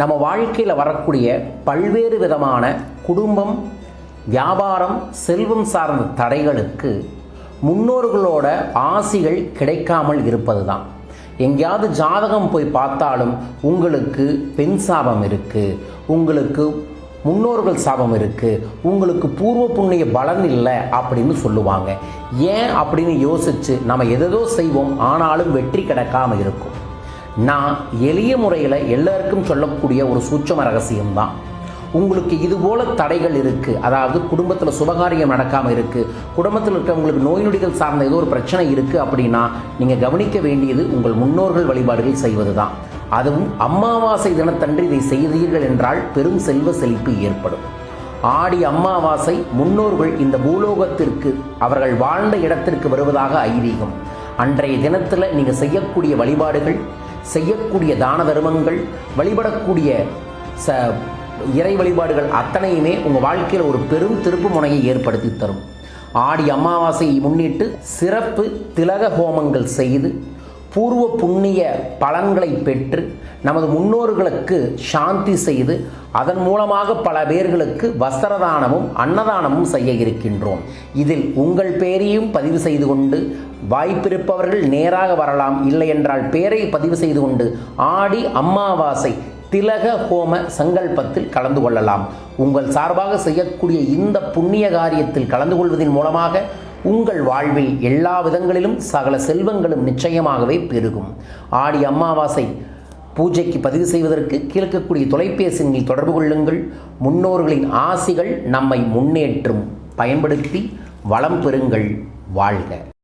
நம்ம வாழ்க்கையில் வரக்கூடிய பல்வேறு விதமான குடும்பம் வியாபாரம் செல்வம் சார்ந்த தடைகளுக்கு முன்னோர்களோட ஆசிகள் கிடைக்காமல் இருப்பது தான் எங்கேயாவது ஜாதகம் போய் பார்த்தாலும் உங்களுக்கு பெண் சாபம் இருக்குது உங்களுக்கு முன்னோர்கள் சாபம் இருக்குது உங்களுக்கு பூர்வ புண்ணிய பலன் இல்லை அப்படின்னு சொல்லுவாங்க. ஏன் அப்படின்னு யோசித்து நம்ம எதோ செய்வோம் ஆனாலும் வெற்றி கிடைக்காமல் இருக்கும். நான் எளிய முறையில் எல்லாருக்கும் சொல்லக்கூடிய ஒரு சூட்சம ரகசியம்தான். உங்களுக்கு இது போல தடைகள் இருக்குது அதாவது குடும்பத்தில் சுபகாரியம் நடக்காமல் இருக்குது குடும்பத்தில் இருக்கிறவங்களுக்கு நோய் நொடிகள் சார்ந்த ஏதோ ஒரு பிரச்சனை இருக்குது அப்படின்னா நீங்கள் கவனிக்க வேண்டியது உங்கள் முன்னோர்கள் வழிபாடுகள் செய்வது தான் அதுவும் அமாவாசை தினத்தன்று இதை செய்தீர்கள் என்றால் பெரும் செல்வ செழிப்பு ஏற்படும். ஆடி அம்மாவாசை முன்னோர்கள் இந்த பூலோகத்திற்கு அவர்கள் வாழ்ந்த இடத்திற்கு வருவதாக ஐதீகம். அன்றைய தினத்தில் நீங்கள் செய்யக்கூடிய வழிபாடுகள் செய்யக்கூடிய தான தர்மங்கள் வழிபடக்கூடிய ச இறை வழிபாடுகள் அத்தனையுமே உங்கள் வாழ்க்கையில் ஒரு பெரும் திருப்பு முனையை ஏற்படுத்தி தரும். ஆடி அமாவாசையை முன்னிட்டு சிறப்பு திலக ஹோமங்கள் செய்து பூர்வ புண்ணிய பலன்களை பெற்று நமது முன்னோர்களுக்கு சாந்தி செய்து அதன் மூலமாக பல பேர்களுக்கு வஸ்திரதானமும் அன்னதானமும் செய்ய இருக்கின்றோம். இதில் உங்கள் பேரையும் பதிவு செய்து கொண்டு வாய்ப்பிருப்பவர்கள் நேராக வரலாம். இல்லை என்றால் பேரை பதிவு செய்து கொண்டு ஆடி அம்மாவாசை திலக ஹோம சங்கல்பத்தில் கலந்து கொள்ளலாம். உங்கள் சார்பாக செய்யக்கூடிய இந்த புண்ணிய காரியத்தில் கலந்து கொள்வதன் மூலமாக உங்கள் வாழ்வில் எல்லா விதங்களிலும் சகல செல்வங்களும் நிச்சயமாகவே பெருகும். ஆடி அமாவாசை பூஜைக்கு பதிவு செய்வதற்கு கீழ்க்கக்கூடிய தொலைபேசியில் தொடர்பு கொள்ளுங்கள். முன்னோர்களின் ஆசிகள் நம்மை முன்னேற்றும். பயன்படுத்தி வளம் பெறுங்கள். வாழ்க.